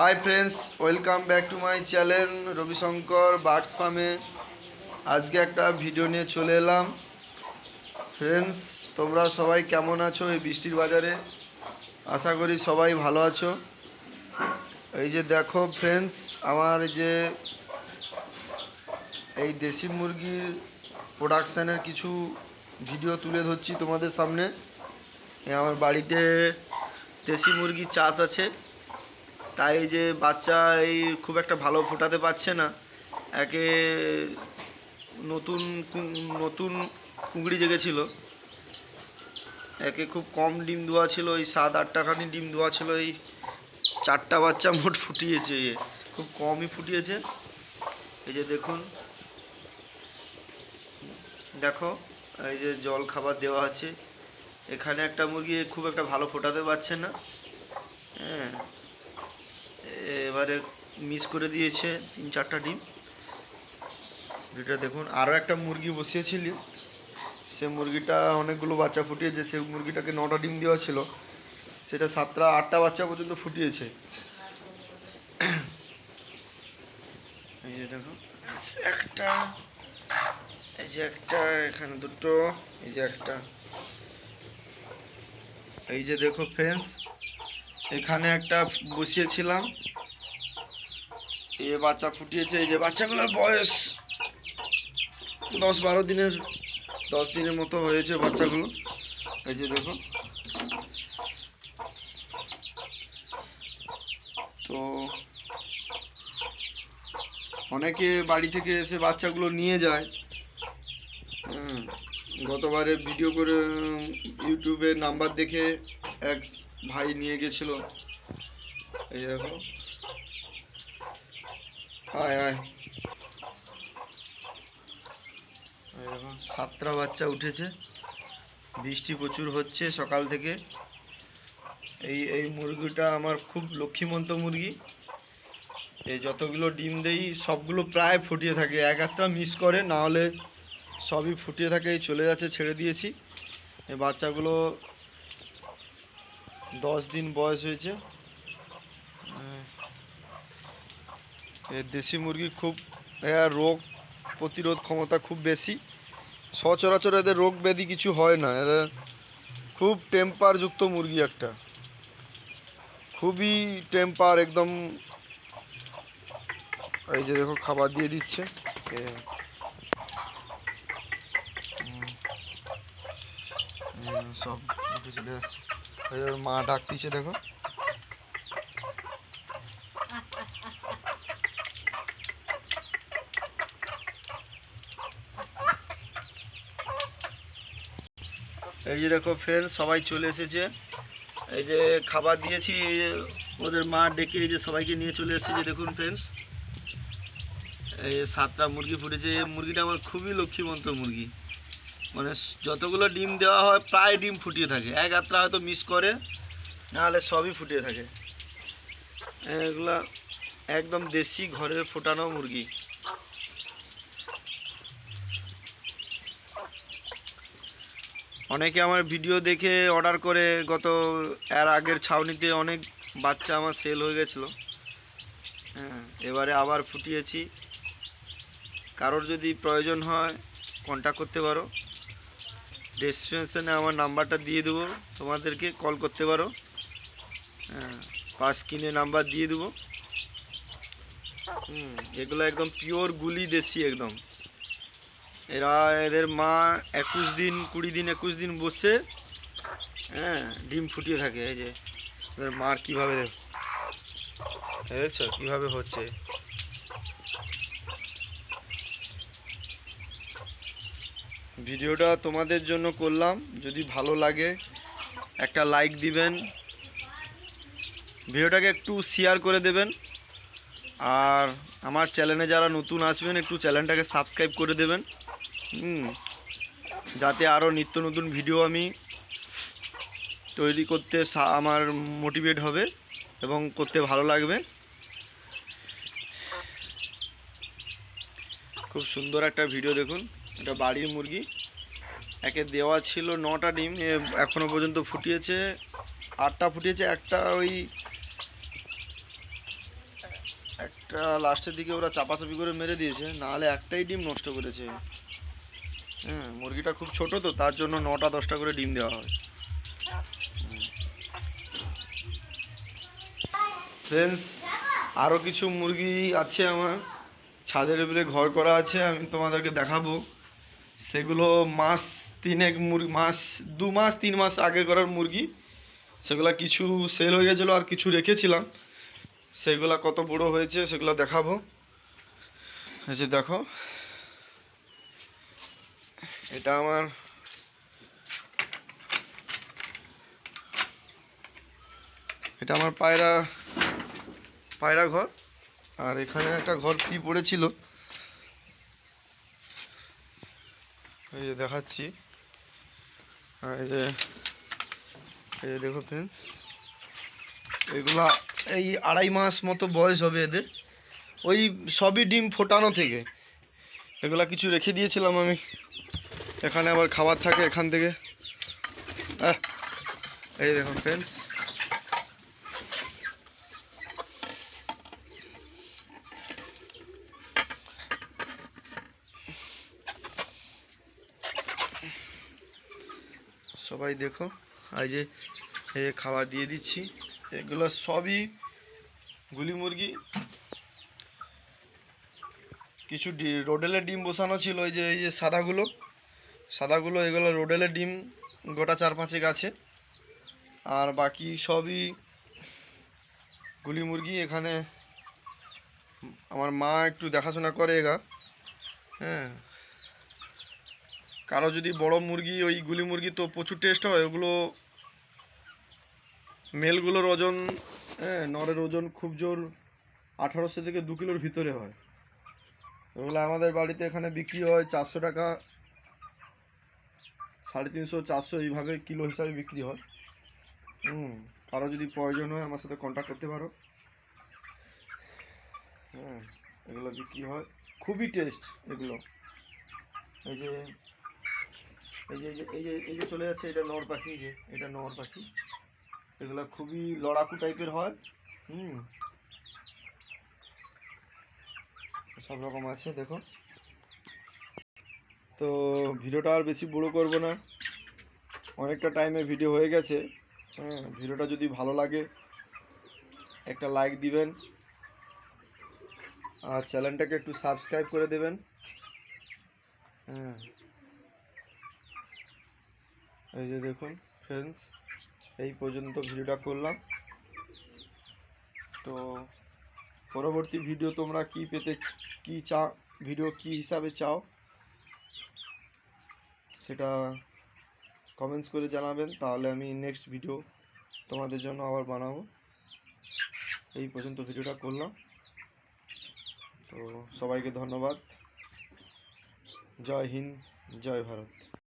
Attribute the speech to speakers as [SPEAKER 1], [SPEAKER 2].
[SPEAKER 1] Hi friends welcome back to my channel Ravishankar birds ফার্মে আজকে একটা ভিডিও নিয়ে চলে এলাম। ফ্রেন্ডস তোমরা সবাই কেমন আছো এই বৃষ্টির বাজারে? আশা করি সবাই ভালো আছো। এই যে দেখো ফ্রেন্ডস আমার যে এই দেশি মুরগির প্রোডাকশানের কিছু ভিডিও তুলে ধরছি তোমাদের সামনে। আমার বাড়িতে দেশি মুরগির চাষ আছে। তাই যে বাচ্চা এই খুব একটা ভালো ফোটাতে পারছে না, একে নতুন নতুন কুঁকড়ি জেগেছিল। একে খুব কম ডিম দেওয়া ছিল, এই সাত আটটা খানি ডিম দেওয়া ছিল, এই চারটা বাচ্চা মোট ফুটিয়েছে এ। খুব কমই ফুটিয়েছে। এই যে দেখুন, দেখো, এই যে জল খাবার দেওয়া আছে। এখানে একটা মুরগি খুব একটা ভালো ফোটাতে পারছে না। হ্যাঁ। এবারে মিস করে দিয়েছে তিন চারটা ডিম। এটা দেখুন আরও একটা মুরগি বসিয়েছিলি। সে মুরগিটা অনেকগুলো বাচ্চা ফুটিয়েছে, সে মুরগিটাকে নটা ডিম দেওয়া ছিল। সেটা সাতটা, আটটা বাচ্চা পর্যন্ত ফুটিয়েছে। এই যে দেখো একটা, এই যে একটা, এখানে দুটো, এই যে একটা। এই যে দেখো ফ্রেন্ডস এখানে একটা বসিয়েছিলাম। এ বাচ্চা ফুটিয়েছে, এই যে বাচ্চাগুলোর বয়স দশ বারো দিনের, দশ দিনের মতো হয়েছে বাচ্চাগুলো। এই যে দেখো। তো অনেকে বাড়ি থেকে এসে বাচ্চাগুলো নিয়ে যায়। গতবারে ভিডিও করে ইউটিউবে নাম্বার দেখে এক ভাই নিয়ে গেছিল। এই দেখো। সাতটা বাচ্চা উঠেছে। বৃষ্টি প্রচুর হচ্ছে সকাল থেকে। এই এই মুরগিটা আমার খুব লক্ষ্মীমন্ত মুরগি। এই যতগুলো ডিম দেই, সবগুলো প্রায় ফুটিয়ে থাকে। এক একটা মিস করে, না হলে সবই ফুটিয়ে থাকে। চলে যাচ্ছে, ছেড়ে দিয়েছি। এই বাচ্চাগুলো দশ দিন বয়স হয়েছে আহ, এ দেশি মুরগি খুব রোগ প্রতিরোধ ক্ষমতা খুব বেশি। সচরাচর এদের রোগ ব্যাধি কিছু হয় না। এরা খুব টেম্পারযুক্ত মুরগি একটা। খুবই টেম্পার একদম। এই যে দেখো, খাবার দিয়ে দিচ্ছে। সব মা ডাকতিছে, দেখো। এই যে দেখো ফ্রেন্ড সবাই চলে এসেছে। এই যে খাবার দিয়েছি ওদের মা ডেকে এই যে সবাইকে নিয়ে চলে এসেছে, দেখুন ফ্রেন্ডস এই সাতটা মুরগি ফুটেছে। এই মুরগিটা আমার খুবই লক্ষ্মীমন্ত মুরগি। মানে যতগুলো ডিম দেওয়া হয়, প্রায় ডিম ফুটিয়ে থাকে। এক আত্রা হয়তো মিস করে, নাহলে সবই ফুটিয়ে থাকে। এগুলা একদম দেশি ঘরের ফোটানো মুরগি। অনেকে আমার ভিডিও দেখে অর্ডার করে, গত এর আগের ছাউনিতে অনেক বাচ্চা আমার সেল হয়ে গেছিল। হ্যাঁ এবারে আবার ফুটিয়েছি। কারোর যদি প্রয়োজন হয় কন্ট্যাক্ট করতে পারো। ডেসক্রিপশনে আমার নাম্বারটা দিয়ে দেবো, তোমাদেরকে কল করতে পারো। হ্যাঁ পাঁচ কিনে নাম্বার দিয়ে দেবো। হুম, এগুলো একদম পিওর গুলি দেশি একদম। এরা এদের মা একুশ দিন, কুড়ি দিন, একুশ দিন বসে হ্যাঁ ডিম ফুটিয়ে থাকে, এই যে। এদের মার কীভাবে দেখছ, কীভাবে হচ্ছে? ভিডিওটা তোমাদের জন্য করলাম। যদি ভালো লাগে, একটা লাইক দিবেন। ভিডিওটাকে একটু শেয়ার করে দেবেন। আর আমার চ্যানেলে যারা নতুন আসবেন, একটু চ্যানেলটাকে সাবস্ক্রাইব করে দেবেন। যাতে আরও নিত্য নতুন ভিডিও আমি তৈরি করতে আমার মোটিভেট হবে এবং করতে ভালো লাগবে। খুব সুন্দর একটা ভিডিও দেখুন, এটা বাড়ির মুরগি। একে দেওয়া ছিল নটা ডিম, এ এখনও পর্যন্ত ফুটিয়েছে, আটটা ফুটিয়েছে, একটা ওই একটা লাস্টের দিকে ওরা চাপাচাপি করে মেরে দিয়েছে, নাহলে একটাই ডিম নষ্ট করেছে। হ্যাঁ মুরগিটা খুব ছোট তো, তার জন্য নটা দশটা করে ডিম দেওয়া হয়। ফ্রেন্ডস আরও কিছু মুরগি আছে আমার। ছাদের উপরে ঘর করা আছে, আমি তোমাদেরকে দেখাবো। সেগুলো মাস তিনেক মুরগি, মাস, দু মাস, তিন মাস আগে করার মুরগি। সেগুলো কিছু সেল হয়ে গেছিল আর কিছু রেখেছিলাম। সেগুলা কত বড় হয়েছে সেগুলো দেখাবো। এই যে দেখো এটা আমার এটা আমার পায়রা পায়রা ঘর? আর এখানে একটা ঘর কি পড়েছিল? এই যে দেখাচ্ছি। আর এই যে এই যে দেখো ফ্রেন্ডস এগুলা এই আড়াই মাস মতো বয়স হবে এদের। ওই সবই ডিম ফোটানো থেকে। এগুলা কিছু রেখে দিয়েছিলাম আমি। এখানে আবার খাবার থাকে এখান থেকে। এই দেখুন ফ্রেন্ডস সবাই দেখো, এই যে, এই খাবার দিয়ে দিচ্ছি। এগুলো সবই গুলি মুরগি। কিছু রোডেলের ডিম বসানো ছিল ওই যে, এই যে সাদাগুলো। সাদাগুলো, এগুলো রোডেলের ডিম, গোটা চার পাঁচেক আছে। আর বাকি সবই গুলি মুরগি, এখানে আমার মা একটু দেখাশোনা করে এগা। হ্যাঁ। কারও যদি বড় মুরগি, ওই গুলি মুরগি তো প্রচুর টেস্ট হয়, ওগুলো মেলগুলোর ওজন হ্যাঁ নরের ওজন খুব জোর, আঠারোশো থেকে দু কিলোর ভিতরে হয়। ওগুলো আমাদের বাড়িতে এখানে বিক্রি হয় চারশো টাকা সাড়ে তিনশো, চারশো এইভাবে কিলো হিসাবে বিক্রি হয়। হুম, কারও যদি প্রয়োজন হয় আমার সাথে কন্ট্যাক্ট করতে পারো। হ্যাঁ এগুলো বিক্রি হয়। খুবই টেস্ট এগুলো। এই যে এই যে এই যে এই যে চলে যাচ্ছে, এটা নর পাখি যে, এটা নর পাখি। এগুলো খুবই লড়াকু টাইপের হয়। হুম, সব রকম আছে, দেখো। তো ভিডিওটা আর বেশি বড় করব না। অনেকটা টাইমের ভিডিও হয়ে গেছে। হ্যাঁ ভিডিওটা যদি ভালো লাগে, একটা লাইক দিবেন। আর চ্যানেলটাকে একটু সাবস্ক্রাইব করে দেবেন। হ্যাঁ। এই যে দেখুন ফ্রেন্ডস এই পর্যন্ত ভিডিওটা করলাম। তো পরবর্তী ভিডিও তোমরা কি পেতে, কি চা ভিডিও কি হিসাবে চাও? সেটা কমেন্টস করে জানাবেন, তাহলে আমি নেক্সট ভিডিও তোমাদের জন্য আবার বানাবো। এই পর্যন্ত ভিডিওটা করলাম। তো সবাইকে ধন্যবাদ। জয় হিন্দ, জয় ভারত।